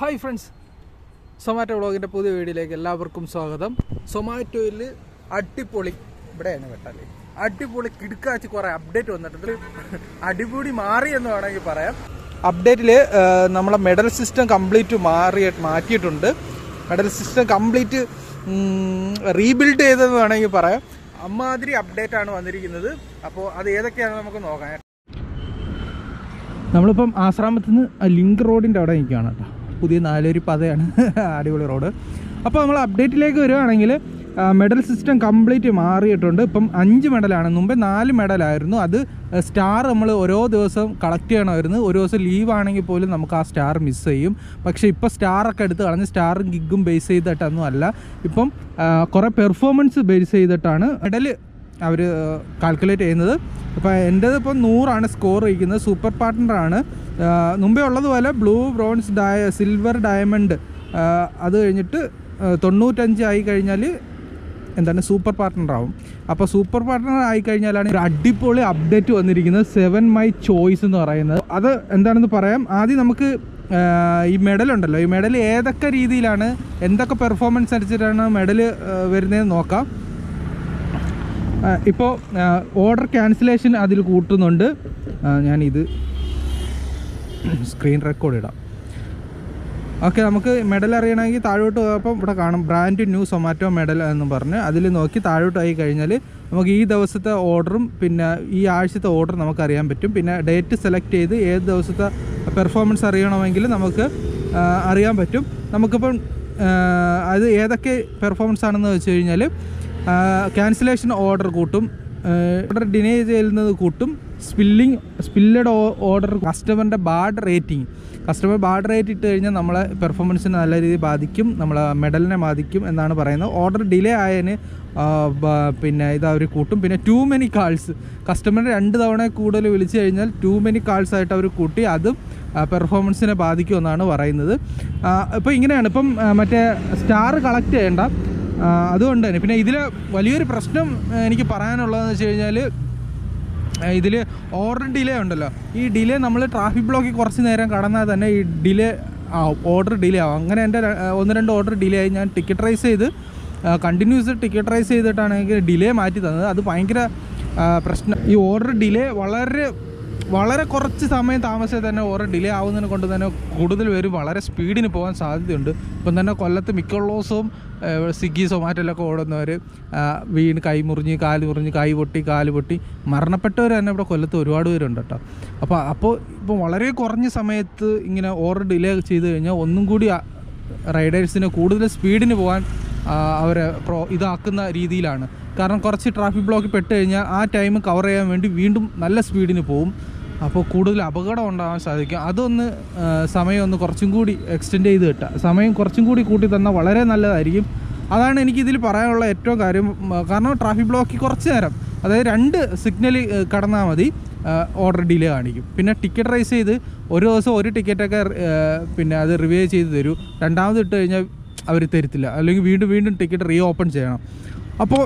Hi friends Zomato വ്ളോഗിന്റെ പുതിയ വീഡിയോയിലേക്ക് എല്ലാവർക്കും സ്വാഗതം. സൊമാറ്റോയിൽ അടിപൊളി ഇവിടെയാണ് വെട്ടാൽ അടിപൊളി കിടുക്കാച്ച് കുറേ അപ്ഡേറ്റ് വന്നിട്ടുണ്ട്. അടിപൊളി മാറി എന്ന് വേണമെങ്കിൽ പറയാം. അപ്ഡേറ്റിൽ നമ്മളെ മെഡൽ സിസ്റ്റം കംപ്ലീറ്റ് മാറി മാറ്റിയിട്ടുണ്ട്. മെഡൽ സിസ്റ്റം കംപ്ലീറ്റ് റീബിൽഡ് ചെയ്തെന്ന് വേണമെങ്കിൽ പറയാം. അമ്മാതിരി അപ്ഡേറ്റ് ആണ് വന്നിരിക്കുന്നത്. അപ്പോൾ അത് ഏതൊക്കെയാണെന്ന് നമുക്ക് നോക്കാം. നമ്മളിപ്പം ആശ്രാമത്തിൽ നിന്ന് ലിങ്ക് റോഡിന്റെ അവിടെ നിൽക്കുകയാണ് കേട്ടോ. പുതിയ നാലൊരു പതയാണ് അടിപൊളി റോഡ്. അപ്പോൾ നമ്മൾ അപ്ഡേറ്റിലേക്ക് വരുവാണെങ്കിൽ മെഡൽ സിസ്റ്റം കംപ്ലീറ്റ് മാറിയിട്ടുണ്ട്. ഇപ്പം അഞ്ച് മെഡലാണ്. മുമ്പേ നാല് മെഡലായിരുന്നു. അത് സ്റ്റാർ നമ്മൾ ഓരോ ദിവസം കളക്ട് ചെയ്യണമായിരുന്നു. ഒരു ദിവസം ലീവ് ആണെങ്കിൽ പോലും നമുക്ക് ആ സ്റ്റാർ മിസ് ചെയ്യും. പക്ഷേ ഇപ്പോൾ സ്റ്റാറൊക്കെ എടുത്ത് കളഞ്ഞ് സ്റ്റാറും ഗിഗും ബേസ് ചെയ്തിട്ടൊന്നും അല്ല ഇപ്പം കുറേ പെർഫോമൻസ് ബേസ് ചെയ്തിട്ടാണ് മെഡൽ അവർ കാൽക്കുലേറ്റ് ചെയ്യുന്നത്. അപ്പോൾ എന്റേത് ഇപ്പോൾ നൂറാണ് സ്കോർ ഇരിക്കുന്നത്. സൂപ്പർ പാർട്ട്ണറാണ് മുമ്പേ ഉള്ളതുപോലെ ബ്ലൂ ബ്രോൺസ് ഡയ സിൽവർ ഡയമണ്ട് അത് കഴിഞ്ഞിട്ട് തൊണ്ണൂറ്റഞ്ച് ആയി കഴിഞ്ഞാൽ എന്താണ് സൂപ്പർ പാർട്ട്ണർ ആവും. അപ്പോൾ സൂപ്പർ പാർട്ട്ണർ ആയി കഴിഞ്ഞാലാണ് ഒരു അടിപൊളി അപ്ഡേറ്റ് വന്നിരിക്കുന്നത്. സെവൻ മൈ ചോയ്സ് എന്ന് പറയുന്നത്. അത് എന്താണെന്ന് പറയാം? ആദ്യം നമുക്ക് ഈ മെഡൽ ഉണ്ടല്ലോ. ഈ മെഡൽ ഏതൊക്കെ രീതിയിലാണ് എന്തൊക്കെ പെർഫോമൻസ് അനുസരിച്ചിട്ടാണ് മെഡൽ വരുന്നതെന്ന് നോക്കാം. ഇപ്പോൾ ഓർഡർ ക്യാൻസലേഷൻ അതിൽ കൂട്ടുന്നുണ്ട്. ഞാനിത് സ്ക്രീൻ റെക്കോർഡ് ഇടാം. ഓക്കെ നമുക്ക് മെഡൽ അറിയണമെങ്കിൽ താഴോട്ട് പോയപ്പോൾ ഇവിടെ കാണും ബ്രാൻഡ് ന്യൂ സൊമാറ്റോ മെഡൽ എന്ന് പറഞ്ഞ് അതിൽ നോക്കി താഴോട്ട് ആയി കഴിഞ്ഞാൽ നമുക്ക് ഈ ദിവസത്തെ ഓർഡറും പിന്നെ ഈ ആഴ്ചത്തെ ഓർഡർ നമുക്ക് അറിയാൻ പറ്റും. പിന്നെ ഡേറ്റ് സെലക്ട് ചെയ്ത് ഏത് ദിവസത്തെ പെർഫോമൻസ് അറിയണമെങ്കിൽ നമുക്ക് അറിയാൻ പറ്റും. നമുക്കിപ്പം അത് ഏതൊക്കെ പെർഫോമൻസ് ആണെന്ന് വെച്ച് കഴിഞ്ഞാൽ ക്യാൻസലേഷൻ ഓർഡർ കൂട്ടും. ഓർഡർ ഡിനേ ചെയ്യുന്നത് കൂട്ടും. Spilling spilled order കസ്റ്റമറിന്റെ bad rating customer bad rate ഇട്ട് കഴിഞ്ഞാൽ നമ്മളെ പെർഫോമൻസിനെ നല്ല രീതിയിൽ ബാധിക്കും. നമ്മളെ മെഡലിനെ ബാധിക്കും എന്നാണ് പറയുന്നത്. ഓർഡർ ഡിലേ ആയതിന് പിന്നെ ഇത് അവർ കൂട്ടും. പിന്നെ ടു മെനി കാൾസ് കസ്റ്റമറിനെ രണ്ട് തവണ കൂടുതൽ വിളിച്ചു കഴിഞ്ഞാൽ ടു മെനി കാൾസ് ആയിട്ട് അവർ കൂട്ടി. അതും പെർഫോമൻസിനെ ബാധിക്കുമെന്നാണ് പറയുന്നത്. ഇപ്പോൾ ഇങ്ങനെയാണ്. ഇപ്പം മറ്റേ സ്റ്റാർ കളക്ട് ചെയ്യേണ്ട. അതുകൊണ്ട് തന്നെ. പിന്നെ ഇതിൽ വലിയൊരു പ്രശ്നം എനിക്ക് പറയാനുള്ളതെന്ന് വെച്ച് കഴിഞ്ഞാൽ ഇതിൽ ഓർഡർ ഡിലേ ഉണ്ടല്ലോ. ഈ ഡിലേ നമ്മൾ ട്രാഫിക് ബ്ലോക്കിൽ കുറച്ച് നേരം കടന്നാൽ തന്നെ ഈ ഡിലേ ആവും ഓർഡർ ഡിലേ ആവും. അങ്ങനെ എന്റെ ഒന്ന് രണ്ട് ഓർഡർ ഡിലേ ആയി. ഞാൻ ടിക്കറ്റ് റൈസ് ചെയ്ത് കണ്ടിന്യൂസ് ടിക്കറ്റ് റൈസ് ചെയ്തിട്ടാണ് എനിക്ക് ഡിലേ മാറ്റി തന്നത്. അത് ഭയങ്കര പ്രശ്നം. ഈ ഓർഡർ ഡിലേ വളരെ വളരെ കുറച്ച് സമയം താമസിച്ചാൽ തന്നെ ഓരോ ഡിലേ ആവുന്നതിനെ കൊണ്ട് തന്നെ കൂടുതൽ പേര് വളരെ സ്പീഡിന് പോകാൻ സാധ്യതയുണ്ട്. ഇപ്പം തന്നെ കൊല്ലത്ത് മിക്കുള്ള ദിവസവും സ്വിഗ്ഗി സൊമാറ്റോയിലൊക്കെ ഓടുന്നവർ വീണ് കൈ മുറിഞ്ഞ് കാൽ മുറിഞ്ഞ് കൈ പൊട്ടി കാൽ പൊട്ടി മരണപ്പെട്ടവർ തന്നെ ഇവിടെ കൊല്ലത്ത് ഒരുപാട് പേരുണ്ട് കേട്ടോ. അപ്പോൾ അപ്പോൾ ഇപ്പോൾ വളരെ കുറഞ്ഞ സമയത്ത് ഇങ്ങനെ ഓർഡർ ഡിലേ ചെയ്ത് കഴിഞ്ഞാൽ ഒന്നും കൂടി റൈഡേഴ്സിന് കൂടുതൽ സ്പീഡിന് പോകാൻ അവരെ പ്രോ ഇതാക്കുന്ന രീതിയിലാണ്. കാരണം കുറച്ച് ട്രാഫിക് ബ്ലോക്കിൽ പെട്ട് കഴിഞ്ഞാൽ ആ ടൈം കവർ ചെയ്യാൻ വേണ്ടി വീണ്ടും നല്ല സ്പീഡിന് പോകും അപ്പോൾ കൂടുതൽ അപകടം ഉണ്ടാകാൻ സാധിക്കും. അതൊന്ന് സമയം ഒന്ന് കുറച്ചും കൂടി എക്സ്റ്റെൻഡ് ചെയ്ത് കിട്ടുക. സമയം കുറച്ചും കൂടി കൂട്ടി തന്നാൽ വളരെ നല്ലതായിരിക്കും. അതാണ് എനിക്കിതിൽ പറയാനുള്ള ഏറ്റവും കാര്യം. കാരണം ട്രാഫിക് ബ്ലോക്കിൽ കുറച്ച് നേരം അതായത് രണ്ട് സിഗ്നൽ കടന്നാൽ മതി ഓർഡർ ഡിലേ കാണിക്കും. പിന്നെ ടിക്കറ്റ് റൈസ് ചെയ്ത് ഒരു ദിവസം ഒരു ടിക്കറ്റൊക്കെ പിന്നെ അത് റിവ്യൂ ചെയ്ത് തരൂ. രണ്ടാമത് ഇട്ട് കഴിഞ്ഞാൽ അവർ തരത്തില്ല. അല്ലെങ്കിൽ വീണ്ടും വീണ്ടും ടിക്കറ്റ് റീ ഓപ്പൺ ചെയ്യണം. അപ്പോൾ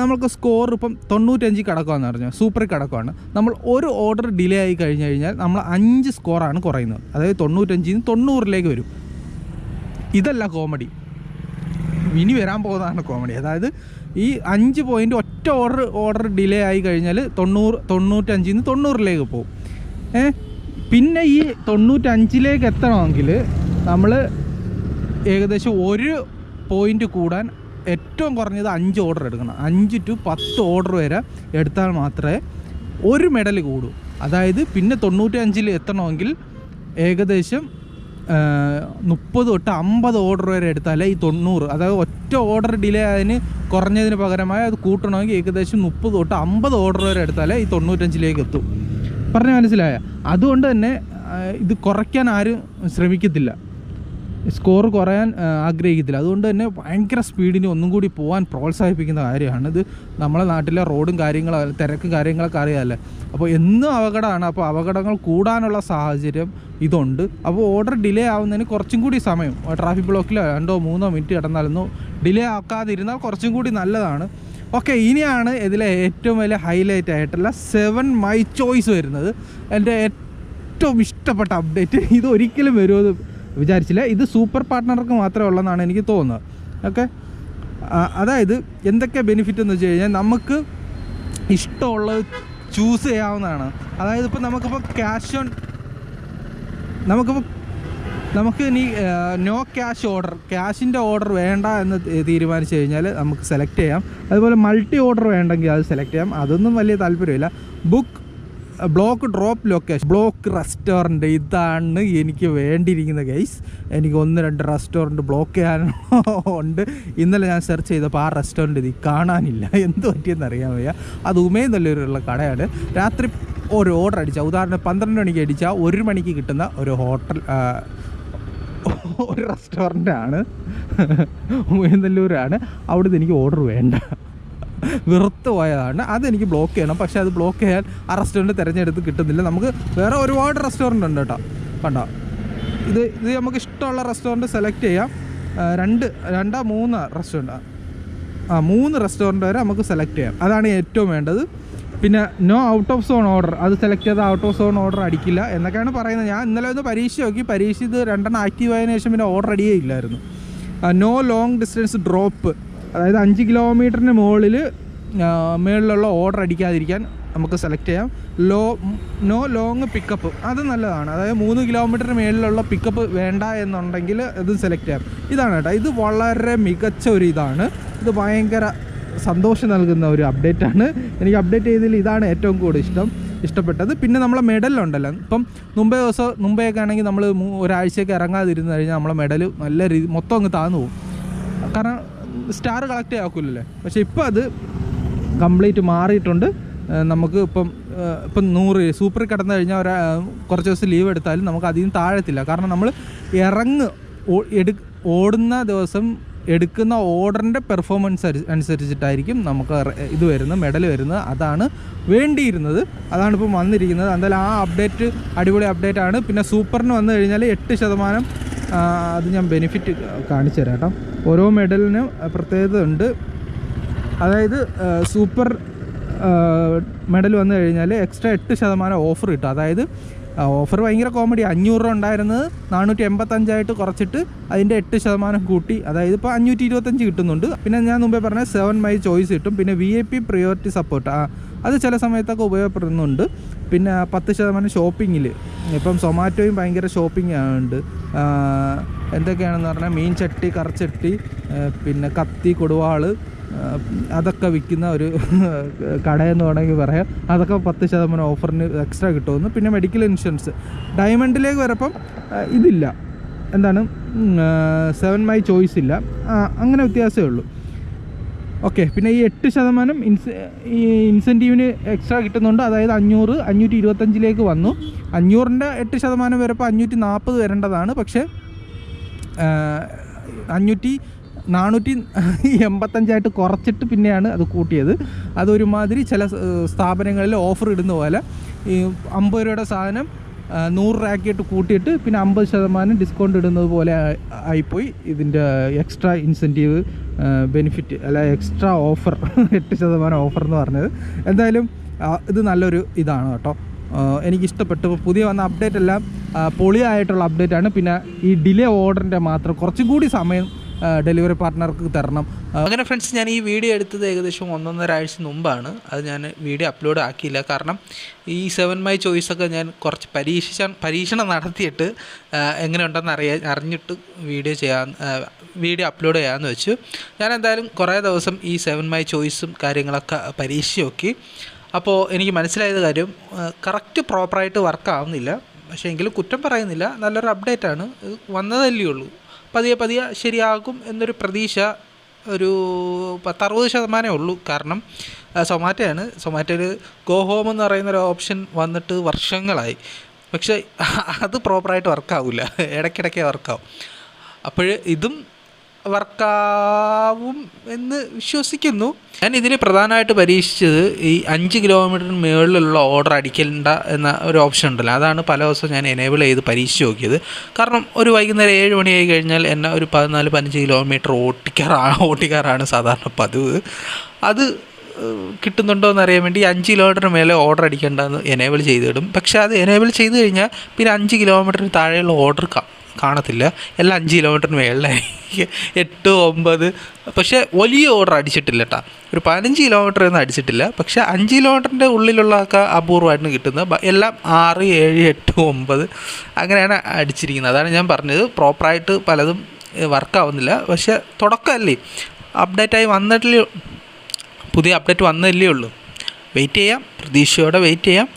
നമുക്ക് സ്കോർ ഇപ്പം തൊണ്ണൂറ്റഞ്ച് കിടക്കുകയെന്ന് പറഞ്ഞു. സൂപ്പർ കിടക്കുകയാണ് നമ്മൾ ഒരു ഓർഡർ ഡിലേ ആയി കഴിഞ്ഞ് കഴിഞ്ഞാൽ നമ്മൾ അഞ്ച് സ്കോറാണ് കുറയുന്നത്. അതായത് തൊണ്ണൂറ്റഞ്ചിൽ നിന്ന് തൊണ്ണൂറിലേക്ക് വരും. ഇതല്ല കോമഡി ഇനി വരാൻ പോകുന്നതാണ് കോമഡി അതായത് ഈ അഞ്ച് പോയിന്റ് ഒറ്റ ഓർഡർ ഓർഡർ ഡിലേ ആയി കഴിഞ്ഞാൽ തൊണ്ണൂറ് തൊണ്ണൂറ്റഞ്ചിൽ നിന്ന് തൊണ്ണൂറിലേക്ക് പോകും. ഏ? പിന്നെ ഈ തൊണ്ണൂറ്റഞ്ചിലേക്ക് എത്തണമെങ്കിൽ നമ്മൾ ഏകദേശം ഒരു പോയിന്റ് കൂടാൻ ഏറ്റവും കുറഞ്ഞത് അഞ്ച് ഓർഡർ എടുക്കണം. അഞ്ച് ടു പത്ത് ഓർഡർ വരെ എടുത്താൽ മാത്രമേ ഒരു മെഡൽ കൂടൂ. അതായത് പിന്നെ തൊണ്ണൂറ്റി അഞ്ചിൽ എത്തണമെങ്കിൽ ഏകദേശം മുപ്പത് തൊട്ട് അമ്പത് ഓർഡർ വരെ എടുത്താലേ ഈ തൊണ്ണൂറ് അതായത് ഒറ്റ ഓർഡർ ഡിലേ ആയതിന് കുറഞ്ഞതിന് പകരമായി അത് കൂട്ടണമെങ്കിൽ ഏകദേശം മുപ്പത് തൊട്ട് അമ്പത് ഓർഡർ വരെ എടുത്താലേ ഈ തൊണ്ണൂറ്റഞ്ചിലേക്ക് എത്തും. പറഞ്ഞ മനസ്സിലായ? അതുകൊണ്ട് തന്നെ ഇത് കുറയ്ക്കാൻ ആരും ശ്രമിക്കത്തില്ല. സ്കോർ കുറയാൻ ആഗ്രഹിക്കത്തില്ല. അതുകൊണ്ട് തന്നെ ഭയങ്കര സ്പീഡിന് ഒന്നും കൂടി പോകാൻ പ്രോത്സാഹിപ്പിക്കുന്ന കാര്യമാണ്. ഇത് നമ്മളെ നാട്ടിലെ റോഡും കാര്യങ്ങളും തിരക്കും കാര്യങ്ങളൊക്കെ അറിയാമല്ലേ അപ്പോൾ എന്നും അപകടമാണ്. അപ്പോൾ അപകടങ്ങൾ കൂടാനുള്ള സാഹചര്യം ഇതുണ്ട്. അപ്പോൾ ഓർഡർ ഡിലേ ആവുന്നതിന് കുറച്ചും കൂടി സമയം. ട്രാഫിക് ബ്ലോക്കിൽ രണ്ടോ മൂന്നോ മിനിറ്റ് കിടന്നാലൊന്നും ഡിലേ ആക്കാതിരുന്നാൽ കുറച്ചും കൂടി നല്ലതാണ്. ഓക്കെ ഇനിയാണ് ഇതിലെ ഏറ്റവും വലിയ ഹൈലൈറ്റ് ആയിട്ടുള്ള സെവൻ മൈ ചോയ്സ് വരുന്നത്. എന്റെ ഏറ്റവും ഇഷ്ടപ്പെട്ട അപ്ഡേറ്റ് ഇത് ഒരിക്കലും വിചാരിച്ചില്ല. ഇത് സൂപ്പർ പാർട്ട്ണർക്ക് മാത്രമേ ഉള്ളതെന്നാണ് എനിക്ക് തോന്നുന്നത്. ഓക്കെ? അതായത് എന്തൊക്കെ ബെനിഫിറ്റ് എന്ന് വെച്ച് കഴിഞ്ഞാൽ നമുക്ക് ഇഷ്ടമുള്ളത് ചൂസ് ചെയ്യാവുന്നതാണ്. അതായത് ഇപ്പോൾ നമുക്കിപ്പോൾ ക്യാഷ് ഓൺ നമുക്കിപ്പോൾ നമുക്ക് ഇനി നോ ക്യാഷ് ഓർഡർ ക്യാഷിന്റെ ഓർഡർ വേണ്ട എന്ന് തീരുമാനിച്ചു കഴിഞ്ഞാൽ നമുക്ക് സെലക്ട് ചെയ്യാം. അതുപോലെ മൾട്ടി ഓർഡർ വേണ്ടെങ്കിൽ അത് സെലക്ട് ചെയ്യാം. അതൊന്നും വലിയ താല്പര്യമില്ല. Block drop location block restaurant ഇതാണ് എനിക്ക് വേണ്ടിയിരിക്കുന്ന ഗൈസ് എനിക്ക് ഒന്ന് രണ്ട് റെസ്റ്റോറന്റ് ബ്ലോക്ക് ചെയ്യാൻ ഉണ്ട്. ഇന്നലെ ഞാൻ സെർച്ച് ചെയ്തപ്പോൾ ആ റെസ്റ്റോറന്റ് ഇത് കാണാനില്ല. എന്ത് പറ്റിയെന്ന് അറിയാൻ വയ്യ. അത് ഉമേ നല്ലൊരുള്ള കടയാണ്. രാത്രി ഒരു ഓർഡർ അടിച്ചാൽ ഉദാഹരണം പന്ത്രണ്ട് മണിക്ക് അടിച്ചാൽ ഒരു മണിക്ക് കിട്ടുന്ന ഒരു ഹോട്ടൽ ഒരു റെസ്റ്റോറന്റ് ആണ്. ഉമയനല്ലൂരാണ് അവിടുന്ന് എനിക്ക് ഓർഡർ വേണ്ട. വെറുത്ത് പോയതാണ് അതെനിക്ക് ബ്ലോക്ക് ചെയ്യണം. പക്ഷെ അത് ബ്ലോക്ക് ചെയ്യാൻ ആ റെസ്റ്റോറന്റ് തിരഞ്ഞെടുത്ത് കിട്ടുന്നില്ല. നമുക്ക് വേറെ ഒരുപാട് റെസ്റ്റോറന്റ് ഉണ്ട് കേട്ടോ. കണ്ടോ? ഇത് ഇത് നമുക്ക് ഇഷ്ടമുള്ള റെസ്റ്റോറന്റ് സെലക്ട് ചെയ്യാം. രണ്ട് രണ്ടാ മൂന്ന് റെസ്റ്റോറന്റ് ആ മൂന്ന് റെസ്റ്റോറന്റ് വരെ നമുക്ക് സെലക്ട് ചെയ്യാം. അതാണ് ഏറ്റവും വേണ്ടത്. പിന്നെ no out of zone order അത് സെലക്ട് ചെയ്ത് ഔട്ട് ഓഫ് സോൺ ഓർഡർ അടിക്കില്ല എന്നൊക്കെയാണ് പറയുന്നത്. ഞാൻ ഇന്നലെ ഒന്ന് പരീക്ഷ നോക്കി. പരീക്ഷ ഇത് രണ്ടെണ്ണം ആക്റ്റീവ് ആയതിനു ശേഷം പിന്നെ ഓർഡർ അടിയേ ഇല്ലായിരുന്നു. നോ ലോങ് ഡിസ്റ്റൻസ് ഡ്രോപ്പ് അതായത് അഞ്ച് കിലോമീറ്ററിന് മുകളിൽ മുകളിലുള്ള ഓർഡർ അടിക്കാതിരിക്കാൻ നമുക്ക് സെലക്ട് ചെയ്യാം. ലോ നോ ലോങ് പിക്കപ്പ് അത് നല്ലതാണ്. അതായത് മൂന്ന് കിലോമീറ്ററിന് മേളിലുള്ള പിക്കപ്പ് വേണ്ട എന്നുണ്ടെങ്കിൽ ഇത് സെലക്ട് ചെയ്യാം. ഇതാണ് കേട്ടോ. ഇത് വളരെ മികച്ച ഒരു ഇതാണ്. ഇത് ഭയങ്കര സന്തോഷം നൽകുന്ന ഒരു അപ്ഡേറ്റ് ആണ്. എനിക്ക് അപ്ഡേറ്റ് ചെയ്തതിൽ ഇതാണ് ഏറ്റവും കൂടുതൽ ഇഷ്ടം ഇഷ്ടപ്പെട്ടത്. പിന്നെ നമ്മളെ മെഡലുണ്ടല്ലോ ഇപ്പം മുമ്പേ ദിവസം മുമ്പേയൊക്കെ ആണെങ്കിൽ നമ്മൾ ഒരാഴ്ചയൊക്കെ ഇറങ്ങാതിരുന്ന് കഴിഞ്ഞാൽ നമ്മളെ മെഡൽ നല്ല രീതി മൊത്തം അങ്ങ് താന്നു പോകും. കാരണം സ്റ്റാർ കളക്ട് ചെയ്യാക്കില്ലേ പക്ഷെ ഇപ്പോൾ അത് കംപ്ലീറ്റ് മാറിയിട്ടുണ്ട്. നമുക്ക് ഇപ്പം ഇപ്പം നൂറ് സൂപ്പറിൽ കിടന്നു കഴിഞ്ഞാൽ ഒരു കുറച്ച് ദിവസം ലീവ് എടുത്താലും നമുക്ക് അധികം താഴത്തില്ല. കാരണം നമ്മൾ ഇറങ്ങ് എടു ഓടുന്ന ദിവസം എടുക്കുന്ന ഓർഡറിന്റെ പെർഫോമൻസ് അനുസരിച്ചിട്ടായിരിക്കും നമുക്ക് ഇത് വരുന്നത് മെഡൽ വരുന്നത്. അതാണ് വേണ്ടിയിരുന്നത്. അതാണ് ഇപ്പം വന്നിരിക്കുന്നത്. എന്തായാലും ആ അപ്ഡേറ്റ് അടിപൊളി അപ്ഡേറ്റ് ആണ്. പിന്നെ സൂപ്പറിന് വന്നു കഴിഞ്ഞാൽ എട്ട് ശതമാനം അത് ഞാൻ ബെനിഫിറ്റ് കാണിച്ചു തരാം കേട്ടോ. ഓരോ മെഡലിനും പ്രത്യേകത ഉണ്ട്. അതായത് സൂപ്പർ മെഡൽ വന്നു കഴിഞ്ഞാൽ എക്സ്ട്രാ എട്ട് ശതമാനം ഓഫർ കിട്ടും. അതായത് ഓഫർ ഭയങ്കര കോമഡി അഞ്ഞൂറ് രൂപ ഉണ്ടായിരുന്നത് നാനൂറ്റി എൺപത്തഞ്ചായിട്ട് കുറച്ചിട്ട് അതിന്റെ എട്ട് ശതമാനം കൂട്ടി. അതായത് ഇപ്പോൾ അഞ്ഞൂറ്റി ഇരുപത്തഞ്ച് കിട്ടുന്നുണ്ട്. പിന്നെ ഞാൻ മുമ്പേ പറഞ്ഞ സെവൻ മൈ ചോയ്സ് കിട്ടും. പിന്നെ V I P priority support അത് ചില സമയത്തൊക്കെ ഉപയോഗപ്പെടുന്നുണ്ട്. പിന്നെ പത്ത് ശതമാനം ഷോപ്പിങ്ങിൽ ഇപ്പം സൊമാറ്റോയും ഭയങ്കര ഷോപ്പിംഗ് ഉണ്ട്. എന്തൊക്കെയാണെന്ന് പറഞ്ഞാൽ മീൻ ചട്ടി കറച്ചട്ടി പിന്നെ കത്തി കൊടുവാൾ അതൊക്കെ വിൽക്കുന്ന ഒരു കടയെന്ന് വേണമെങ്കിൽ പറയാം. അതൊക്കെ പത്ത് ശതമാനം ഓഫറിന് എക്സ്ട്രാ കിട്ടുമെന്ന്. പിന്നെ മെഡിക്കൽ ഇൻഷുറൻസ് ഡയമണ്ടിലേക്ക് വരപ്പം ഇതില്ല. എന്താണ്? സെവൻ മൈ ചോയ്സ് ഇല്ല. അങ്ങനെ വ്യത്യാസമേ ഉള്ളൂ. ഓക്കെ പിന്നെ ഈ എട്ട് ശതമാനം ഇൻസ ഈ ഇൻസെന്റീവിന് എക്സ്ട്രാ കിട്ടുന്നുണ്ട്. അതായത് അഞ്ഞൂറ് അഞ്ഞൂറ്റി ഇരുപത്തഞ്ചിലേക്ക് വന്നു. അഞ്ഞൂറിന്റെ എട്ട് ശതമാനം വരപ്പോൾ അഞ്ഞൂറ്റി നാൽപ്പത് വരേണ്ടതാണ്. പക്ഷേ അഞ്ഞൂറ്റി നാനൂറ്റി എൺപത്തഞ്ചായിട്ട് കുറച്ചിട്ട് പിന്നെയാണ് അത് കൂട്ടിയത്. അതൊരുമാതിരി ചില സ്ഥാപനങ്ങളിൽ ഓഫർ ഇടുന്ന പോലെ ഈ അമ്പത് രൂപയുടെ സാധനം നൂറ് രൂപയാക്കിയിട്ട് കൂട്ടിയിട്ട് പിന്നെ അമ്പത് ശതമാനം ഡിസ്കൗണ്ട് ഇടുന്നത് പോലെ ആയിപ്പോയി. ഇതിന്റെ എക്സ്ട്രാ ഇൻസെന്റീവ് ബെനിഫിറ്റ് അല്ല എക്സ്ട്രാ ഓഫർ എട്ട് ശതമാനം ഓഫർ എന്ന് പറഞ്ഞത്. എന്തായാലും ഇത് നല്ലൊരു ഇതാണ് കേട്ടോ. എനിക്ക് എനിക്കിഷ്ടപ്പെട്ടു. പുതിയ വന്ന അപ്ഡേറ്റ് എല്ലാം പൊളിയായിട്ടുള്ള അപ്ഡേറ്റാണ് പിന്നെ ഈ ഡിലേ ഓർഡറിന്റെ മാത്രം കുറച്ചും കൂടി സമയം ഡെലിവറി പാർട്ട്ണർക്ക് തരണം. അങ്ങനെ ഫ്രണ്ട്സ് ഞാൻ ഈ വീഡിയോ എടുത്തത് ഏകദേശം ഒന്നൊന്നര ആഴ്ച മുമ്പാണ്. അത് ഞാൻ വീഡിയോ അപ്ലോഡ് ആക്കിയില്ല. കാരണം ഈ സെവൻ മൈ ചോയ്സൊക്കെ ഞാൻ കുറച്ച് പരീക്ഷിച്ച പരീക്ഷണം നടത്തിയിട്ട് എങ്ങനെ എങ്ങനെയുണ്ടെന്ന് അറിയാൻ അറിഞ്ഞിട്ട് വീഡിയോ ചെയ്യാൻ വീഡിയോ അപ്ലോഡ് ചെയ്യാമെന്ന് വെച്ചു. ഞാൻ എന്തായാലും കുറേ ദിവസം ഈ സെവൻ മൈ ചോയ്സും കാര്യങ്ങളൊക്കെ പരീക്ഷിച്ച് നോക്കി അപ്പോൾ എനിക്ക് മനസ്സിലായത് കാര്യം കറക്റ്റ് പ്രോപ്പറായിട്ട് വർക്ക് ആവുന്നില്ല. പക്ഷേ എങ്കിലും കുറ്റം പറയുന്നില്ല. നല്ലൊരു അപ്ഡേറ്റ് ആണ്. വന്നതല്ലേ ഉള്ളൂ. പതിയെ പതിയെ ശരിയാകും എന്നൊരു പ്രതീക്ഷ ഒരു പത്തറുപത് ശതമാനമേ ഉള്ളൂ. കാരണം സൊമാറ്റോയാണ്. സൊമാറ്റോയിൽ ഗോ ഹോം എന്ന് പറയുന്നൊരു ഓപ്ഷൻ വന്നിട്ട് വർഷങ്ങളായി. പക്ഷേ അത് പ്രോപ്പറായിട്ട് വർക്കാവില്ല ഇടയ്ക്കിടയ്ക്കേ വർക്കാവും അപ്പോൾ ഇതും വർക്കാവും എന്ന് വിശ്വസിക്കുന്നു. ഞാൻ ഇതിൽ പ്രധാനമായിട്ട് പരീക്ഷിച്ചത് ഈ അഞ്ച് കിലോമീറ്ററിന് മുകളിലുള്ള ഓർഡർ അടിക്കണ്ട എന്ന ഒരു ഓപ്ഷൻ ഉണ്ടല്ലോ. അതാണ് പല ദിവസവും ഞാൻ എനേബിൾ ചെയ്ത് പരീക്ഷിച്ച് നോക്കിയത്. കാരണം ഒരു വൈകുന്നേരം ഏഴ് മണിയായി കഴിഞ്ഞാൽ എന്നെ ഒരു പതിനാല് പതിനഞ്ച് കിലോമീറ്റർ ഓട്ടിക്കാറാണ് ഓട്ടിക്കാറാണ് സാധാരണ പതിവ്. അത് കിട്ടുന്നുണ്ടോ എന്ന് അറിയാൻ വേണ്ടി അഞ്ച് കിലോമീറ്ററിന് മേലെ ഓർഡർ അടിക്കേണ്ടതെന്ന് എനേബിൾ ചെയ്തിടും. പക്ഷേ അത് എനേബിൾ ചെയ്ത് കഴിഞ്ഞാൽ പിന്നെ അഞ്ച് കിലോമീറ്ററിന് താഴെയുള്ള ഓർഡർ കാണത്തില്ല. എല്ലാം അഞ്ച് കിലോമീറ്ററിന് മേളിലായിരിക്കും എട്ട് ഒമ്പത്. പക്ഷേ വലിയ ഓർഡർ അടിച്ചിട്ടില്ല കേട്ടോ ഒരു പതിനഞ്ച് കിലോമീറ്റർ ഒന്നും അടിച്ചിട്ടില്ല. പക്ഷേ അഞ്ച് കിലോമീറ്ററിന്റെ ഉള്ളിലുള്ളതൊക്കെ അപൂർവമായിട്ട് കിട്ടുന്നത്. എല്ലാം ആറ് ഏഴ് എട്ട് ഒമ്പത് അങ്ങനെയാണ് അടിച്ചിരിക്കുന്നത്. അതാണ് ഞാൻ പറഞ്ഞത്. പ്രോപ്പറായിട്ട് പലതും വർക്കാവുന്നില്ല പക്ഷേ തുടക്കമല്ലേ? അപ്ഡേറ്റായി വന്നിട്ടില്ലേ? പുതിയ അപ്ഡേറ്റ് വന്നില്ലേ ഉള്ളൂ. വെയിറ്റ് ചെയ്യാം. പ്രതീക്ഷയോടെ വെയിറ്റ് ചെയ്യാം.